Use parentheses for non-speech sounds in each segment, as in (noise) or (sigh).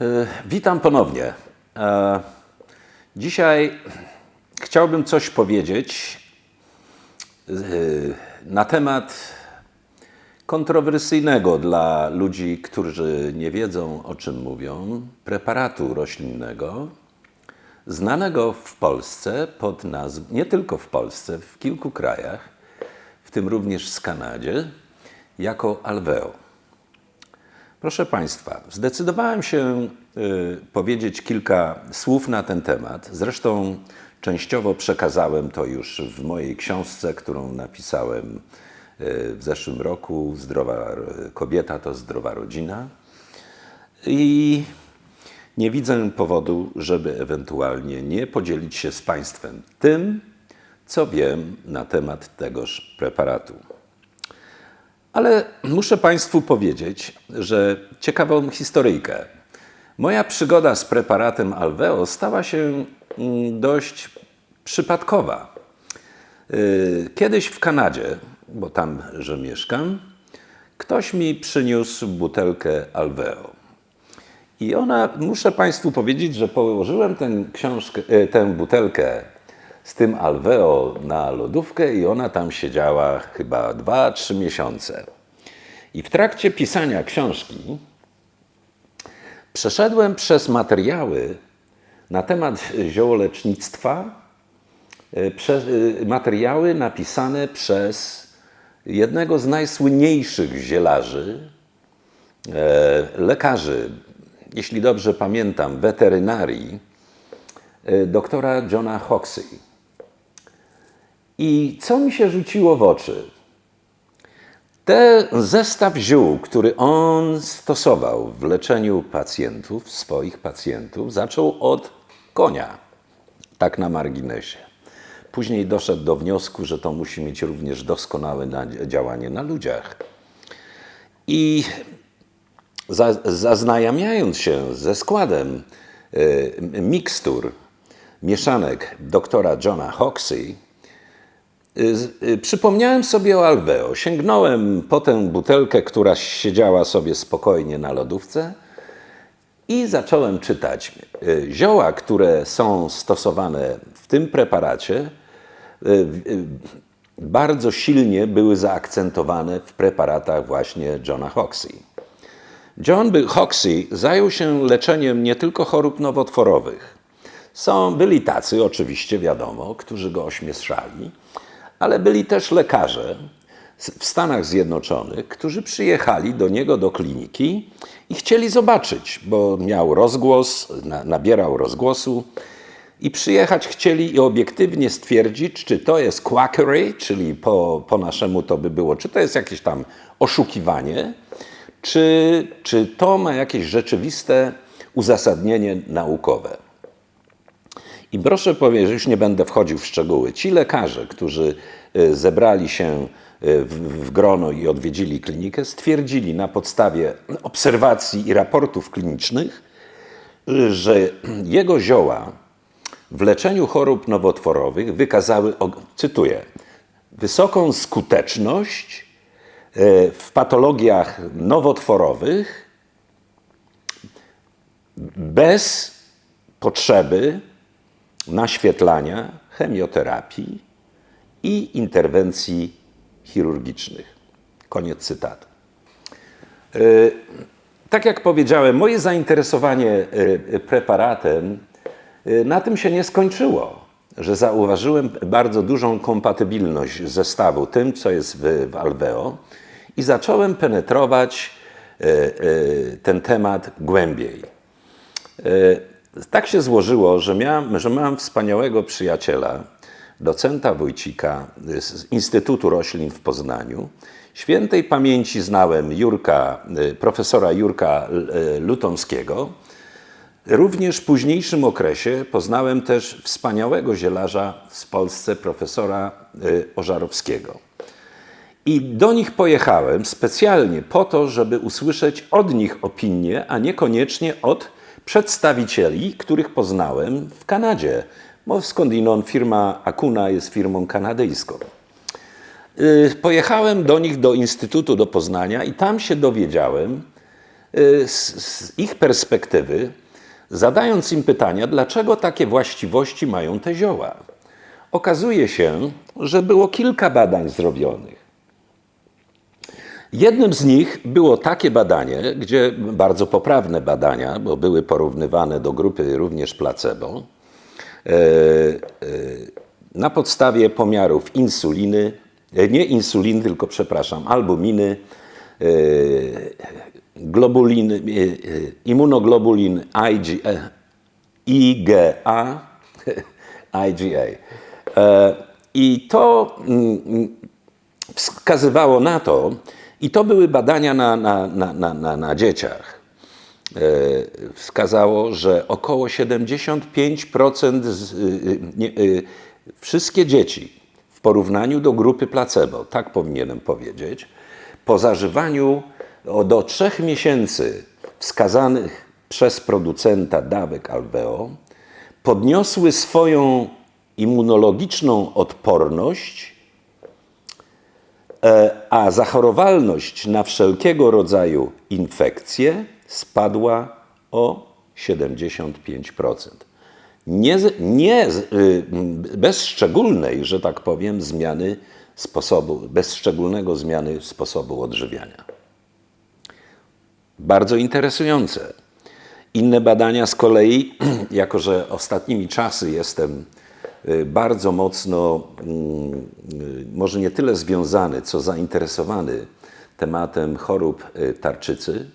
E, Witam ponownie. E, Dzisiaj chciałbym coś powiedzieć e, na temat kontrowersyjnego dla ludzi, którzy nie wiedzą o czym mówią, preparatu roślinnego, znanego w Polsce pod nazwą, nie tylko w Polsce, w kilku krajach, w tym również w Kanadzie, jako Alveo. Proszę Państwa, zdecydowałem się y, powiedzieć kilka słów na ten temat. Zresztą częściowo przekazałem to już w mojej książce, którą napisałem y, w zeszłym roku. Zdrowa kobieta to zdrowa rodzina. I nie widzę powodu, żeby ewentualnie nie podzielić się z Państwem tym, co wiem na temat tegoż preparatu. Ale muszę Państwu powiedzieć, że ciekawą historyjkę. Moja przygoda z preparatem Alveo stała się mm, dość przypadkowa. Yy, Kiedyś w Kanadzie, bo tam, że mieszkam, ktoś mi przyniósł butelkę Alveo. I ona, muszę Państwu powiedzieć, że położyłem tę, książkę, e, tę butelkę z tym Alveo na lodówkę i ona tam siedziała chyba 2-3 miesiące. I w trakcie pisania książki przeszedłem przez materiały na temat ziołolecznictwa, e, e, materiały napisane przez jednego z najsłynniejszych zielarzy, e, lekarzy, jeśli dobrze pamiętam, weterynarii, doktora Johna Hoxsey. I co mi się rzuciło w oczy? Ten zestaw ziół, który on stosował w leczeniu pacjentów, swoich pacjentów, zaczął od konia, tak na marginesie. Później doszedł do wniosku, że to musi mieć również doskonałe na- działanie na ludziach. I za, zaznajamiając się ze składem e, mikstur, mieszanek doktora Johna Hoxsey, y, z- y, przypomniałem sobie o Alveo. Sięgnąłem po tę butelkę, która siedziała sobie spokojnie na lodówce i zacząłem czytać. Y, Zioła, które są stosowane w tym preparacie, y, y, bardzo silnie były zaakcentowane w preparatach właśnie Johna Hoxsey. John Hoxsey zajął się leczeniem nie tylko chorób nowotworowych. Są, byli tacy, oczywiście wiadomo, którzy go ośmieszali, ale byli też lekarze w Stanach Zjednoczonych, którzy przyjechali do niego do kliniki i chcieli zobaczyć, bo miał rozgłos, na, nabierał rozgłosu i przyjechać chcieli i obiektywnie stwierdzić, czy to jest quackery, czyli po, po naszemu to by było, czy to jest jakieś tam oszukiwanie, czy, czy to ma jakieś rzeczywiste uzasadnienie naukowe. I proszę powiedzieć, już nie będę wchodził w szczegóły. Ci lekarze, którzy y, zebrali się y, w, grono i odwiedzili klinikę, stwierdzili na podstawie obserwacji i raportów klinicznych, że jego zioła w leczeniu chorób nowotworowych wykazały, cytuję, wysoką skuteczność y, w patologiach nowotworowych bez potrzeby naświetlania, chemioterapii i interwencji chirurgicznych. Koniec cytatu. Y, Tak jak powiedziałem, moje zainteresowanie y, preparatem y, na tym się nie skończyło, że zauważyłem bardzo dużą kompatybilność zestawu tym, co jest w, w Alveo i zacząłem penetrować ten temat głębiej. Tak się złożyło, że, miałem, że mam wspaniałego przyjaciela, docenta Wójcika z Instytutu Roślin w Poznaniu. Świętej pamięci znałem Jurka, y, profesora Jurka y, Lutomskiego. Również w późniejszym okresie poznałem też wspaniałego zielarza z Polsce, profesora y, Ożarowskiego. I do nich pojechałem specjalnie po to, żeby usłyszeć od nich opinię, a niekoniecznie od przedstawicieli, których poznałem w Kanadzie. Bo skądinąd firma Akuna jest firmą kanadyjską. Y, Pojechałem do nich do Instytutu do Poznania i tam się dowiedziałem, y, z, z ich perspektywy, zadając im pytania, dlaczego takie właściwości mają te zioła. Okazuje się, że było kilka badań zrobionych. Jednym z nich było takie badanie, gdzie bardzo poprawne badania, bo były porównywane do grupy również placebo, e, e, na podstawie pomiarów insuliny, e, nie insuliny, tylko przepraszam, albuminy, globuliny, e, immunoglobulin IG, IgA, (laughs) IgA. E, I to mm, mm, wskazywało na to, i to były badania na, na, na, na, na, dzieciach, e, wskazało, że około 75% z, y, y, nie, y, wszystkie dzieci w porównaniu do grupy placebo, tak powinienem powiedzieć, po zażywaniu do trzech miesięcy wskazanych przez producenta dawek Alveo podniosły swoją immunologiczną odporność a zachorowalność na wszelkiego rodzaju infekcje spadła o 75%. Nie, nie, y, bez szczególnej, że tak powiem, zmiany sposobu, bez szczególnego zmiany sposobu odżywiania. Bardzo interesujące. Inne badania z kolei, (clears throat) jako że ostatnimi czasy jestem bardzo mocno, mm, y, może nie tyle związany, co zainteresowany tematem chorób y, tarczycy,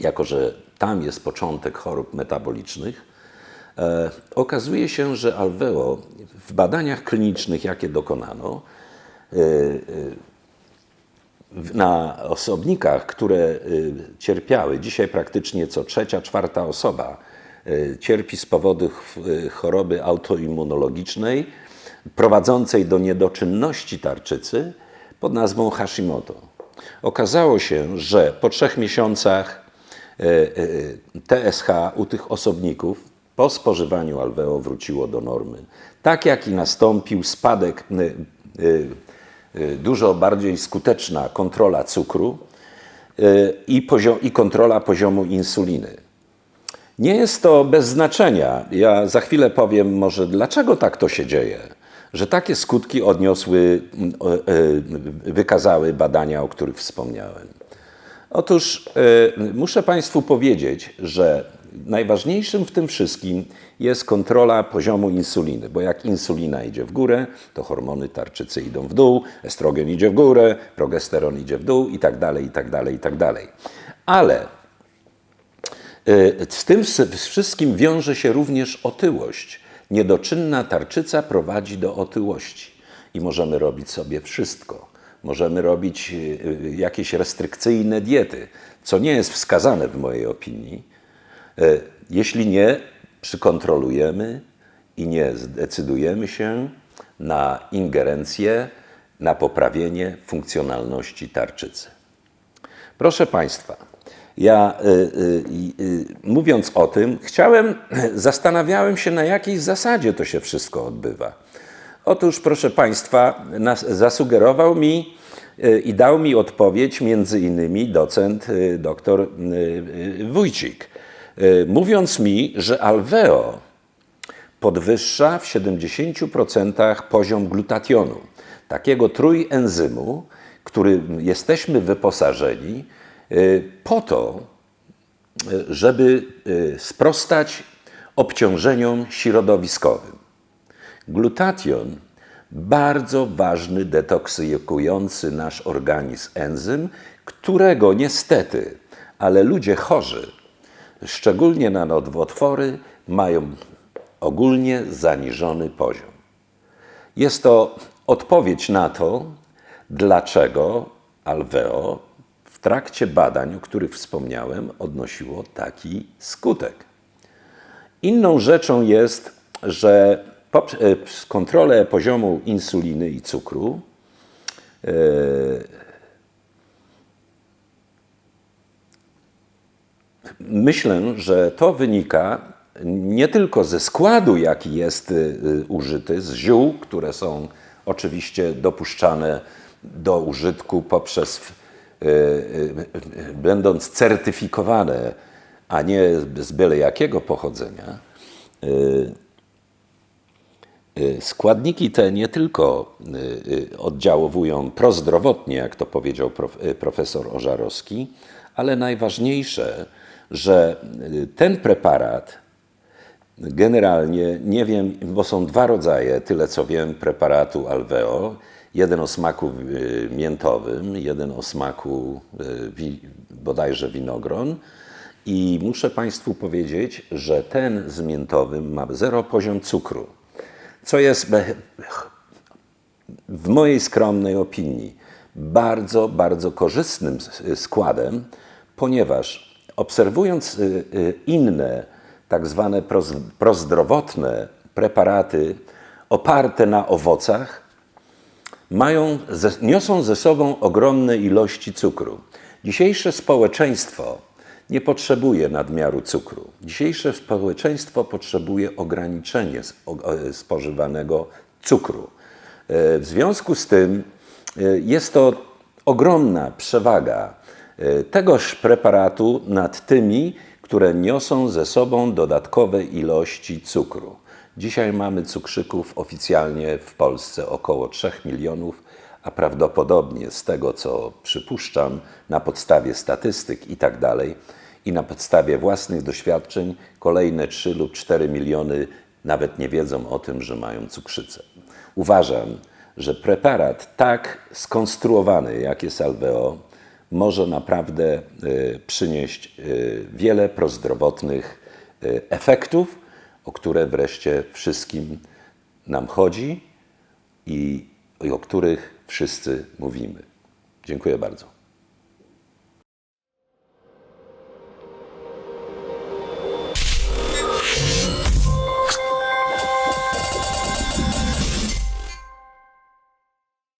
jako że tam jest początek chorób metabolicznych, e, okazuje się, że alveo w badaniach klinicznych, jakie dokonano, na osobnikach, które y, cierpiały, dzisiaj praktycznie co trzecia, czwarta osoba y, cierpi z powodu y, choroby autoimmunologicznej prowadzącej do niedoczynności tarczycy pod nazwą Hashimoto. Okazało się, że po trzech miesiącach y, TSH u tych osobników po spożywaniu alveo wróciło do normy. Tak jak i nastąpił spadek dużo bardziej skuteczna kontrola cukru i, i kontrola poziomu insuliny. Nie jest to bez znaczenia. Ja za chwilę powiem może, dlaczego tak to się dzieje, że takie skutki odniosły, mm, e, wykazały badania, o których wspomniałem. Otóż e, muszę Państwu powiedzieć, że najważniejszym w tym wszystkim jest kontrola poziomu insuliny, bo jak insulina idzie w górę, to hormony tarczycy idą w dół, estrogen idzie w górę, progesteron idzie w dół i tak dalej, i tak dalej, i tak dalej. Ale Z tym wszystkim wiąże się również otyłość. Niedoczynna tarczyca prowadzi do otyłości i możemy robić sobie wszystko. Możemy robić y, y, jakieś restrykcyjne diety, co nie jest wskazane w mojej opinii, y, jeśli nie przykontrolujemy i nie zdecydujemy się na ingerencję, na poprawienie funkcjonalności tarczycy. Proszę Państwa, ja y, y, y, mówiąc o tym, chciałem, (clears throat) zastanawiałem się, na jakiej zasadzie to się wszystko odbywa. Otóż, proszę Państwa, nas, zasugerował mi y, i dał mi odpowiedź między innymi docent y, dr y, Wójcik, y, mówiąc mi, że alveo podwyższa w 70% poziom glutationu, takiego trójenzymu, którym jesteśmy wyposażeni po to, y, żeby y, sprostać obciążeniom środowiskowym. Glutation bardzo ważny, detoksykujący nasz organizm enzym, którego niestety, ale ludzie chorzy, szczególnie na nowotwory, mają ogólnie zaniżony poziom. Jest to odpowiedź na to, dlaczego alveo w trakcie badań, o których wspomniałem, odnosiło taki skutek. Inną rzeczą jest, że poprzez kontrolę poziomu insuliny i cukru e, myślę, że to wynika nie tylko ze składu, jaki jest y, użyty, z ziół, które są oczywiście dopuszczane do użytku poprzez będąc certyfikowane, a nie z byle jakiego pochodzenia, y, składniki te nie tylko oddziałowują prozdrowotnie, jak to powiedział prof, profesor Ożarowski, ale najważniejsze, że ten preparat Generalnie nie wiem, bo są dwa rodzaje, tyle co wiem, preparatu Alveo. Jeden o smaku y, miętowym, jeden o smaku y, wi, bodajże winogron. I muszę Państwu powiedzieć, że ten z miętowym ma zero poziom cukru, co jest w mojej skromnej opinii bardzo, bardzo korzystnym s- składem, ponieważ obserwując y, y, inne tak zwane proz- prozdrowotne preparaty oparte na owocach, mają, niosą ze sobą ogromne ilości cukru. Dzisiejsze społeczeństwo nie potrzebuje nadmiaru cukru. Dzisiejsze społeczeństwo potrzebuje ograniczenia e, spożywanego cukru. E, W związku z tym e, jest to ogromna przewaga tegoż preparatu nad tymi, które niosą ze sobą dodatkowe ilości cukru. Dzisiaj mamy cukrzyków oficjalnie w Polsce około 3 milionów, a prawdopodobnie z tego, co przypuszczam, na podstawie statystyk i tak dalej, i na podstawie własnych doświadczeń, kolejne 3 lub 4 miliony nawet nie wiedzą o tym, że mają cukrzycę. Uważam, że preparat tak skonstruowany, jak jest Alveo, może naprawdę e, przynieść e, wiele prozdrowotnych e, efektów, o które wreszcie wszystkim nam chodzi i, i o których wszyscy mówimy. Dziękuję bardzo.